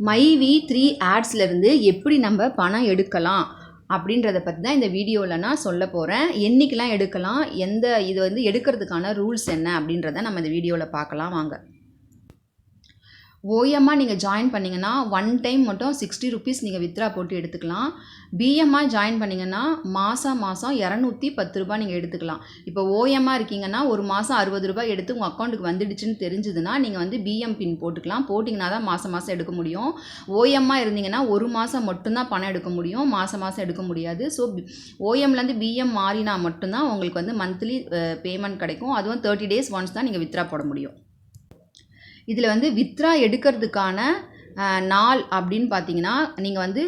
மைவி த்ரீ ஆட்ஸ்லேருந்து எப்படி நம்ம பணம் எடுக்கலாம் அப்படின்றத பற்றி தான் இந்த வீடியோவில் நான் சொல்ல போகிறேன் என்றைக்கெலாம் எடுக்கலாம்? எந்த இது வந்து எடுக்கிறதுக்கான ரூல்ஸ் என்ன அப்படின்றத நம்ம இந்த வீடியோவில் பார்க்கலாம். வாங்க. ஓஎம்மாக நீங்கள் ஜாயின் பண்ணிங்கன்னா ஒன் டைம் மட்டும் சிக்ஸ்டி ருபீஸ் நீங்கள் வித்ரா போட்டு எடுத்துக்கலாம். பிஎம்மாக ஜாயின் பண்ணிங்கன்னா மாதம் மாதம் இரநூத்தி பத்து ரூபாய் நீங்கள் எடுத்துக்கலாம். இப்போ ஓஎம்மாக இருக்கீங்கன்னா ஒரு மாதம் அறுபது ரூபாய் எடுத்து உங்கள் அக்கௌண்ட்டுக்கு வந்துடுச்சுன்னு தெரிஞ்சதுன்னா நீங்கள் வந்து பிஎம் பின் போட்டுக்கலாம். போட்டிங்கன்னா தான் மாதம் மாதம் எடுக்க முடியும். ஓஎம்மாக இருந்தீங்கன்னா ஒரு மாதம் மட்டும்தான் பணம் எடுக்க முடியும். மாதம் மாதம் எடுக்க முடியாது. ஸோ ஓஎம்லேருந்து பிஎம் மாறினா மட்டும்தான் உங்களுக்கு வந்து மந்த்லி பேமெண்ட் கிடைக்கும். அதுவும் தேர்ட்டி டேஸ் ஒன்ஸ் தான் நீங்கள் வித்ரா போட முடியும். இதில் வந்து வித்ரா எடுக்கிறதுக்கான நாள் அப்படின்னு பார்த்தீங்கன்னா நீங்கள் வந்து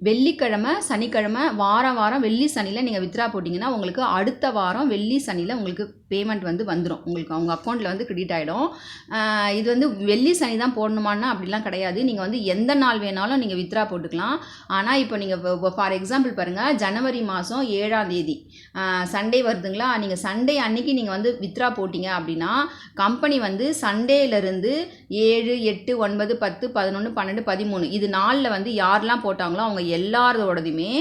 வெள்ளிக்கிழமை சனிக்கிழமை வாரம் வாரம் வெள்ளி சனியில் நீங்கள் வித்ரா போட்டிங்கன்னா உங்களுக்கு அடுத்த வாரம் வெள்ளி சனியில் உங்களுக்கு பேமெண்ட் வந்து வந்துடும் உங்களுக்கு அவங்க அக்கௌண்ட்டில் வந்து கிரெடிட் ஆகிடும் இது வந்து வெள்ளி சனி தான் போடணுமான்னா அப்படிலாம் கிடையாது. நீங்கள் வந்து எந்த நாள் வேணாலும் நீங்கள் வித்ரா போட்டுக்கலாம். ஆனால் இப்போ நீங்கள் ஃபார் எக்ஸாம்பிள் பாருங்கள் ஜனவரி மாதம் ஏழாம் தேதி. சண்டே வருதுங்களா? நீங்கள் சண்டே அன்னைக்கு நீங்கள் வந்து வித்ரா போட்டிங்க அப்படின்னா கம்பெனி வந்து சண்டேலேருந்து ஏழு எட்டு ஒன்பது பத்து பதினொன்று பன்னெண்டு பதிமூணு இது நாளில் வந்து யாரெல்லாம் போட்டாங்களோ அவங்க எல்லாரோடதுமே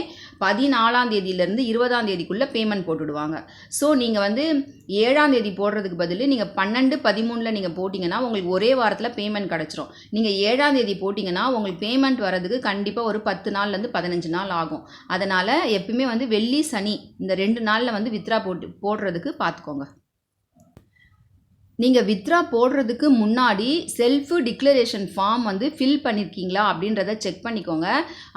பதினாலாம் தேதியிலேருந்து இருபதாம் தேதிக்குள்ளே பேமெண்ட் போட்டுடுவாங்க. ஸோ நீங்கள் வந்து ஏழாம் தேதி போடுறதுக்கு பதில் நீங்கள் பன்னெண்டு பதிமூணில் நீங்கள் போட்டிங்கன்னா உங்களுக்கு ஒரே வாரத்தில் பேமெண்ட் கிடச்சிரும். நீங்கள் ஏழாம் தேதி போட்டிங்கன்னா உங்களுக்கு பேமெண்ட் வரதுக்கு கண்டிப்பாக ஒரு பத்து நாள்லேருந்து பதினஞ்சு நாள் ஆகும். அதனால் எப்பயுமே வந்து வெள்ளி சனி இந்த ரெண்டு நாளில் வந்து வித்ரா போட்டு போடுறதுக்கு பார்த்துக்கோங்க நீங்கள் வித்ரா போடுறதுக்கு முன்னாடி செல்ஃபு டிக்ளரேஷன் ஃபார்ம் வந்து ஃபில் பண்ணியிருக்கீங்களா அப்படின்றத செக் பண்ணிக்கோங்க.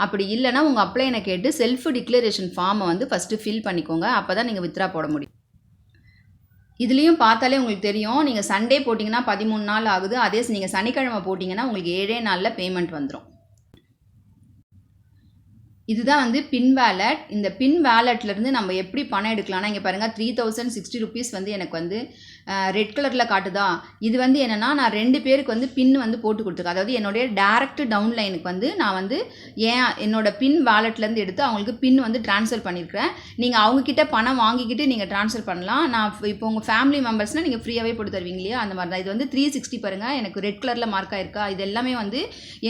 அப்படி இல்லைன்னா உங்கள் அப்ளைனை கேட்டு செல்ஃபு டிக்ளரேஷன் ஃபார்மை வந்து ஃபஸ்ட்டு ஃபில் பண்ணிக்கோங்க. அப்போ தான் நீங்கள் வித்ரா போட முடியும். இதுலேயும் பார்த்தாலே உங்களுக்கு தெரியும். நீங்கள் சண்டே போட்டிங்கன்னா பதிமூணு நாள் ஆகுது. அதே நீங்கள் சனிக்கிழமை போட்டிங்கன்னா உங்களுக்கு ஏழே நாளில் பேமெண்ட் வந்துடும் இதுதான் வந்து பின் வேலட் இந்த பின் வேலட்லேருந்து நம்ம எப்படி பணம் எடுக்கலாம்னா இங்கே பாருங்கள் த்ரீ தௌசண்ட் சிக்ஸ்டி ருபீஸ் வந்து எனக்கு வந்து ரெட் கலரில் காட்டுதா? இது வந்து என்னென்னா நான் ரெண்டு பேருக்கு வந்து பின் வந்து போட்டு கொடுத்துருக்கேன். அதாவது என்னுடைய டேரக்ட் டவுன் லைனுக்கு வந்து நான் வந்து ஏன் என்னோட பின் வாலெட்லேருந்து எடுத்து அவங்களுக்கு பின் வந்து ட்ரான்ஸ்ஃபர் பண்ணியிருக்கிறேன் நீங்கள் அவங்கக்கிட்ட பணம் வாங்கிக்கிட்டு நீங்கள் ட்ரான்ஸ்ஃபர் பண்ணலாம். நான் இப்போ உங்கள் ஃபேமிலி மெம்பர்ஸ்னால் நீங்கள் ஃப்ரீயாகவே போட்டு தருவீங்க இல்லையா? அந்த மாதிரி தான் இது வந்து த்ரீ சிக்ஸ்டி பாருங்கள் எனக்கு ரெட் கலரில் மார்க் ஆயிருக்கா? இது எல்லாமே வந்து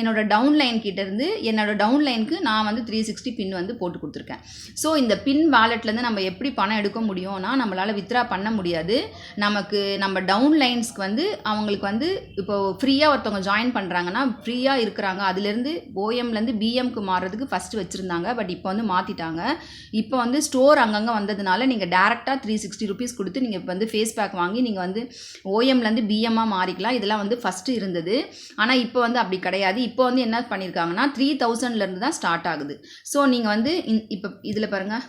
என்னோட டவுன்லைன் கிட்டேருந்து என்னோடய டவுன் லைனுக்கு நான் வந்து த்ரீ சிக்ஸ்டி பின் வந்து போட்டு கொடுத்துருக்கேன். ஸோ இந்த பின் வாலெட்லேருந்து நம்ம எப்படி பணம் எடுக்க முடியும்னா நம்மளால் வித்ரா பண்ண முடியாது. நம்ம நமக்கு நம்ம டவுன் லைன்ஸ்க்கு வந்து அவங்களுக்கு வந்து இப்போ ஃப்ரீயாக ஒருத்தவங்க ஜாயின் பண்ணுறாங்கன்னா ஃப்ரீயாக இருக்கிறாங்க. அதுலேருந்து ஓஎம்லேருந்து பிஎம்க்கு மாறுறதுக்கு ஃபஸ்ட்டு வச்சுருந்தாங்க. பட் இப்போ வந்து மாற்றிட்டாங்க இப்போ வந்து ஸ்டோர் அங்கங்கே வந்ததுனால நீங்கள் டேரெக்டாக த்ரீ சிக்ஸ்டி ருபீஸ் கொடுத்து நீங்கள் இப்போ வந்து ஃபேஸ் பேக் வாங்கி நீங்கள் வந்து ஓஎம்லேருந்து பிஎம்மாக மாறிக்கலாம். இதெல்லாம் வந்து ஃபஸ்ட்டு இருந்தது. ஆனால் இப்போ வந்து அப்படி கிடையாது. இப்போ வந்து என்ன பண்ணியிருக்காங்கன்னா த்ரீ தௌசண்ட்லேருந்து தான் ஸ்டார்ட் ஆகுது. ஸோ நீங்கள் வந்து இந்- இப்போ இதில் பாருங்கள்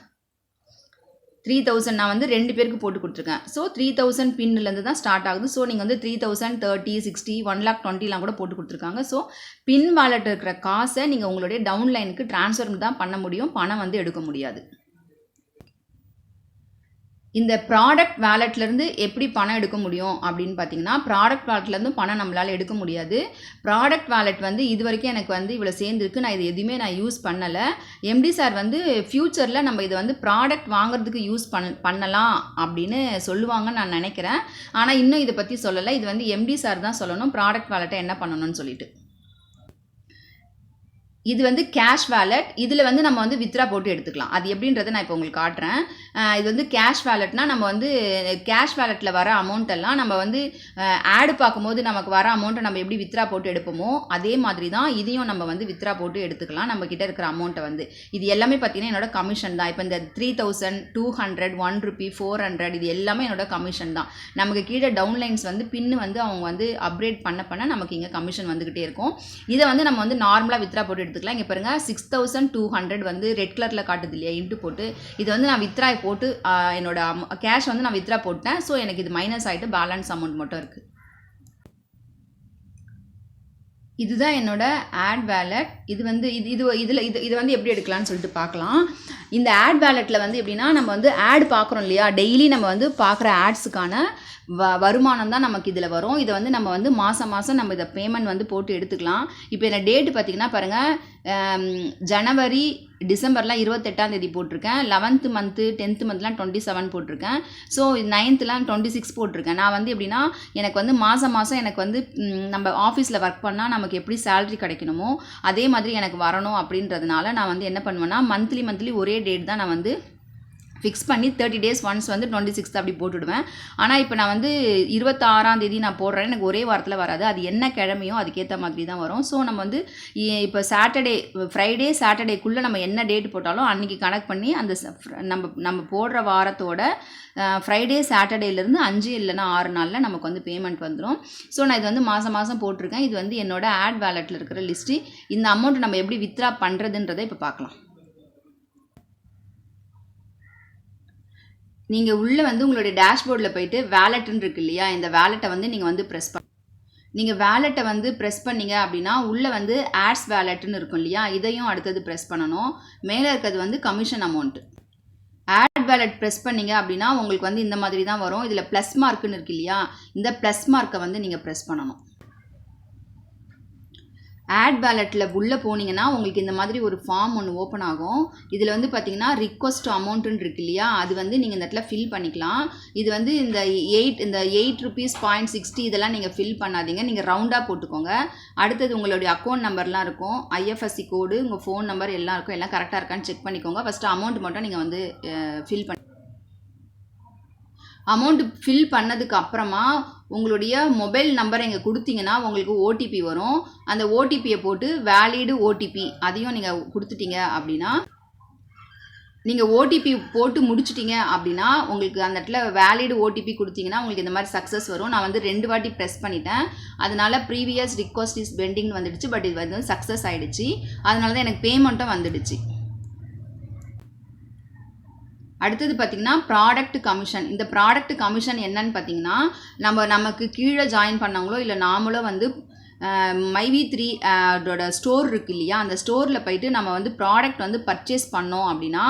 த்ரீ தௌசண்ட் நான் வந்து ரெண்டு பேருக்கு போட்டு கொடுத்துருக்கேன். ஸோ த்ரீ தௌசண்ட் பின்லேருந்து தான் ஸ்டார்ட் ஆகுது. ஸோ நீங்கள் வந்து three thousand thirty sixty one lakh டுவெண்ட்டிலாம் கூட போட்டு கொடுத்துருக்காங்க. ஸோ பின் வாலெட் இருக்கிற காசை நீங்கள் உங்களுடைய டவுன் லைனுக்கு தான் பண்ண முடியும். பணம் வந்து எடுக்க முடியாது. இந்த ப்ராடக்ட் வேலெட்லேருந்து எப்படி பணம் எடுக்க முடியும் அப்படின்னு பார்த்தீங்கன்னா ப்ராடக்ட் வேலெட்லேருந்து பணம் நம்மளால் எடுக்க முடியாது. ப்ராடக்ட் வேலெட் வந்து இது வரைக்கும் எனக்கு வந்து இவ்வளோ சேர்ந்துருக்கு. நான் இது எதுவுமே நான் யூஸ் பண்ணலை. எம்டி சார் வந்து ஃப்யூச்சரில் நம்ம இதை வந்து ப்ராடக்ட் வாங்குறதுக்கு யூஸ் பண் பண்ணலாம் அப்படின்னு சொல்லுவாங்கன்னு நான் நினைக்கிறேன். ஆனால் இன்னும் இதை பற்றி சொல்லலை. இது வந்து எம்டி சார் தான் சொல்லணும். ப்ராடக்ட் வேலெட்டை என்ன பண்ணணும்னு சொல்லிட்டு. இது வந்து கேஷ் வேலெட் இதில் வந்து நம்ம வந்து வித்ரா போட்டு எடுத்துக்கலாம். அது எப்படின்றத நான் இப்போ உங்களுக்கு காட்டுறேன். இது வந்து கேஷ் வேலெட்னா நம்ம வந்து கேஷ் வேலெட்டில் வர அமௌண்ட்டெல்லாம் நம்ம வந்து ஆடு பார்க்கும்போது நமக்கு வர அமௌண்ட்டை நம்ம எப்படி வித்ரா போட்டு எடுப்போமோ அதே மாதிரி தான் இதையும் நம்ம வந்து வித்ரா போட்டு எடுத்துக்கலாம். நம்ம கிட்ட இருக்கிற அமௌண்ட்டை வந்து. இது எல்லாமே பார்த்தீங்கன்னா என்னோட கமிஷன் தான். இப்போ இந்த three thousand two hundred one rupee four hundred இது எல்லாமே என்னோட கமிஷன் தான். நமக்கு கீழே டவுன்லைன்ஸ் வந்து பின்னு வந்து அவங்க வந்து அப்கிரேட் பண்ண பண்ண நமக்கு இங்கே கமிஷன் வந்துக்கிட்டே இருக்கும். இதை வந்து நம்ம வந்து நார்மலாக வித்ரா போட்டு எடுத்துக்கலாம். இங்கே பாருங்கள் சிக்ஸ் தௌசண்ட் டூ ஹண்ட்ரட் வந்து ரெட் கலரில் காட்டுது இல்லையா இன்ட்டு போட்டு. இது வந்து நான் வித்ரா போட்டு என்னோட கேஷ் வந்து நான் வித்ரா போட்டேன். ஸோ எனக்கு இது மைனஸ் ஆகிட்டு பேலன்ஸ் அமௌண்ட் மட்டும் இருக்குது இதுதான் என்னோடய ஆட் வேலட் இது வந்து இது இது இதில் இது இது வந்து எப்படி எடுக்கலாம்னு சொல்லிட்டு பார்க்கலாம். இந்த ஆட் வேலெட்டில் வந்து எப்படின்னா நம்ம வந்து ஆட் பார்க்குறோம் இல்லையா? டெய்லி நம்ம வந்து பார்க்குற ஆட்ஸுக்கான வ வருமானம் தான் நமக்கு இதில் வரும். இதை வந்து நம்ம வந்து மாதம் மாதம் நம்ம இதை பேமெண்ட் வந்து போட்டு எடுத்துக்கலாம். இப்போ இந்த டேட்டு பார்த்தீங்கன்னா பாருங்கள் ஜனவரி டிசம்பர்லாம் இருபத்தெட்டாம் தேதி போட்டிருக்கேன். லெவன்த்து மந்த்து டென்த்து மந்த்லாம் டுவெண்ட்டி செவன் போட்டிருக்கேன். ஸோ நைன்த்துலாம் டுவெண்ட்டி சிக்ஸ் போட்டிருக்கேன். நான் வந்து எப்படின்னா எனக்கு வந்து மாதம் மாதம் எனக்கு வந்து நம்ம ஆஃபீஸில் ஒர்க் பண்ணால் நமக்கு எப்படி சேலரி கிடைக்கணுமோ அதே மாதிரி எனக்கு வரணும் அப்படின்றதுனால நான் வந்து என்ன பண்ணுவேன்னா மந்த்லி மந்த்லி ஒரே டேட் தான் நான் வந்து ஃபிக்ஸ் பண்ணி தேர்ட்டி டேஸ் ஒன்ஸ் வந்து டுவெண்ட்டி சிக்ஸ்த் அப்படி போட்டுடுவேன். ஆனால் இப்போ நான் வந்து இருபத்தாறாம் தேதி நான் போடுறேன் எனக்கு ஒரே வாரத்தில் வராது. அது என்ன கிழமையோ அதுக்கேற்ற மாதிரி தான் வரும். ஸோ நம்ம வந்து இப்போ சாட்டர்டே ஃப்ரைடே சாட்டர்டேக்குள்ளே நம்ம என்ன டேட் போட்டாலும் அன்றைக்கி கனெக்ட் பண்ணி அந்த நம்ம நம்ம போடுற வாரத்தோட ஃப்ரைடே சாட்டர்டேலேருந்து அஞ்சு இல்லைன்னா ஆறு நாளில் நமக்கு வந்து பேமெண்ட் வந்துடும் ஸோ நான் இது வந்து மாதம் மாதம் போட்டிருக்கேன். இது வந்து என்னோடய ஆட் வேலெட்டில் இருக்கிற லிஸ்ட்டு இந்த அமௌண்ட் நம்ம எப்படி வித்ரா பண்ணுறதுன்றதை இப்போ பார்க்கலாம். நீங்கள் உள்ளே வந்து உங்களுடைய டேஷ்போர்டில் போயிட்டு வேலெட்டுன்னு இருக்கு இல்லையா இந்த வேலெட்டை வந்து நீங்கள் வந்து ப்ரெஸ் பண்ண நீங்கள் வேலெட்டை வந்து ப்ரெஸ் பண்ணீங்க அப்படின்னா உள்ளே வந்து ஆட்ஸ் வேலெட்டுன்னு இருக்கும் இல்லையா இதையும் அடுத்தது ப்ரெஸ் பண்ணணும். மேலே இருக்கிறது வந்து commission amount add wallet press பண்ணீங்க அப்படின்னா உங்களுக்கு வந்து இந்த மாதிரி தான் வரும். இதில் ப்ளஸ் மார்க்குன்னு இருக்கு இல்லையா இந்த ப்ளஸ் மார்க்கை வந்து நீங்கள் ப்ரெஸ் பண்ணணும். ஆட் வேலெட்டில் உள்ளே போனீங்கன்னா உங்களுக்கு இந்த மாதிரி ஒரு ஃபார்ம் ஒன்று ஓப்பன் ஆகும். இதில் வந்து பார்த்தீங்கன்னா ரிக்வஸ்ட் அமௌண்ட்டுன்னு இருக்கு இல்லையா? அது வந்து நீங்கள் இந்த இடத்துல ஃபில் பண்ணிக்கலாம். இது வந்து இந்த எயிட் இந்த எயிட் ருபீஸ் பாயிண்ட் சிக்ஸ்டி இதெல்லாம் நீங்கள் ஃபில் பண்ணாதீங்க. நீங்கள் ரவுண்டாக போட்டுக்கோங்க. அடுத்தது உங்களுடைய அக்கௌண்ட் நம்பர்லாம் இருக்கும். ஐஎஃப்எஸ்சி கோடு உங்கள் ஃபோன் நம்பர் எல்லாம் இருக்கும். எல்லாம் கரெக்டாக இருக்கான்னு செக் பண்ணிக்கோங்க. ஃபஸ்ட்டு அமௌண்ட் மட்டும் நீங்கள் வந்து ஃபில் பண்ணி அமௌண்ட் ஃபில் பண்ணதுக்கு அப்புறமா உங்களுடைய மொபைல் நம்பரை இங்கே கொடுத்தீங்கன்னா உங்களுக்கு ஓடிபி வரும். அந்த ஓடிபியை போட்டு வேலிடு ஓடிபி அதையும் நீங்கள் கொடுத்துட்டீங்க அப்படின்னா நீங்கள் ஓடிபி போட்டு முடிச்சிட்டிங்க அப்படின்னா உங்களுக்கு அந்த இடத்துல வேலிடு ஓடிபி கொடுத்தீங்கன்னா உங்களுக்கு இந்த மாதிரி சக்ஸஸ் வரும். நான் வந்து ரெண்டு வாட்டி ப்ரெஸ் பண்ணிட்டேன். அதனால ப்ரீவியஸ் ரிக்வஸ்ட் இஸ் பெண்டிங்னு வந்துடுச்சு. பட் இது வந்து சக்ஸஸ் ஆகிடுச்சு அதனால தான் எனக்கு பேமெண்ட்டும் வந்துடுச்சு. அடுத்தது பார்த்திங்கன்னா ப்ராடக்ட் கமிஷன் இந்த ப்ராடக்ட் கமிஷன் என்னன்னு பார்த்தீங்கன்னா நம்ம நமக்கு கீழே ஜாயின் பண்ணவங்களோ இல்லை நாமளோ வந்து மைவி த்ரீ அதோட ஸ்டோர் இருக்கு இல்லையா? அந்த ஸ்டோரில் போயிட்டு நம்ம வந்து ப்ராடக்ட் வந்து பர்ச்சேஸ் பண்ணோம் அப்படின்னா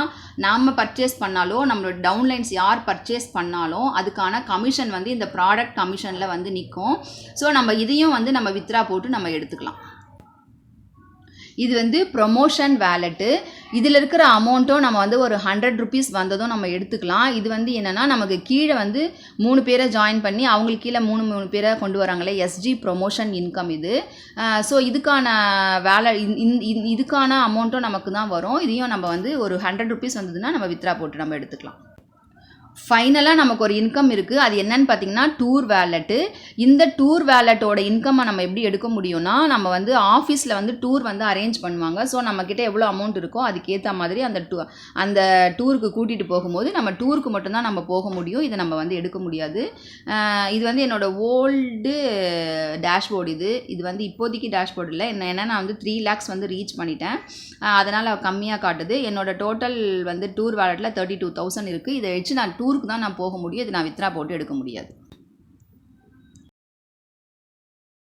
நாம் பர்ச்சேஸ் பண்ணாலும் நம்மளோட டவுன்லைன்ஸ் யார் பர்ச்சேஸ் பண்ணாலும் அதுக்கான கமிஷன் வந்து இந்த ப்ராடக்ட் கமிஷனில் வந்து நிற்கும் ஸோ நம்ம இதையும் வந்து நம்ம வித்ரா போட்டு நம்ம எடுத்துக்கலாம். இது வந்து ப்ரொமோஷன் வேலெட்டு இதில் இருக்கிற அமௌண்ட்டும் நம்ம வந்து ஒரு ஹண்ட்ரட் ருபீஸ் வந்ததும் நம்ம எடுத்துக்கலாம். இது வந்து என்னென்னா நமக்கு கீழே வந்து மூணு பேரை ஜாயின் பண்ணி அவங்களுக்கு கீழே மூணு மூணு பேரை கொண்டு வராங்களே எஸ்ஜி ப்ரொமோஷன் இன்கம் இது. ஸோ இதுக்கான வேலை இதுக்கான அமௌண்ட்டும் நமக்கு தான் வரும். இதையும் நம்ம வந்து ஒரு ஹண்ட்ரட் ருபீஸ் வந்ததுன்னா நம்ம வித்ரா போட்டு நம்ம எடுத்துக்கலாம். ஃபைனலாக நமக்கு ஒரு இன்கம் இருக்குது அது என்னன்னு பார்த்தீங்கன்னா டூர் வேலெட்டு இந்த டூர் வேலெட்டோட இன்கம்மை நம்ம எப்படி எடுக்க முடியும்னா நம்ம வந்து ஆஃபீஸில் வந்து டூர் வந்து அரேஞ்ச் பண்ணுவாங்க. ஸோ நம்மக்கிட்ட எவ்வளோ அமௌண்ட் இருக்கோ அதுக்கேற்ற மாதிரி அந்த டூ அந்த டூருக்கு கூட்டிகிட்டு போகும்போது நம்ம டூருக்கு மட்டும்தான் நம்ம போக முடியும். இதை நம்ம வந்து எடுக்க முடியாது. இது வந்து என்னோட ஓல்டு டேஷ்போர்டு இது. இது வந்து இப்போதைக்கு டேஷ்போர்டு இல்லை. என்ன ஏன்னா நான் வந்து த்ரீ லேக்ஸ் வந்து ரீச் பண்ணிட்டேன். அதனால் கம்மியாக காட்டுது. என்னோட டோட்டல் வந்து டூர் வேலெட்டில் தேர்ட்டி டூ தௌசண்ட் இருக்குது இதை வச்சு நான் டூருக்கு தான் நான் போக முடியும். இது நான் வித்ரா போட்டு எடுக்க முடியாது.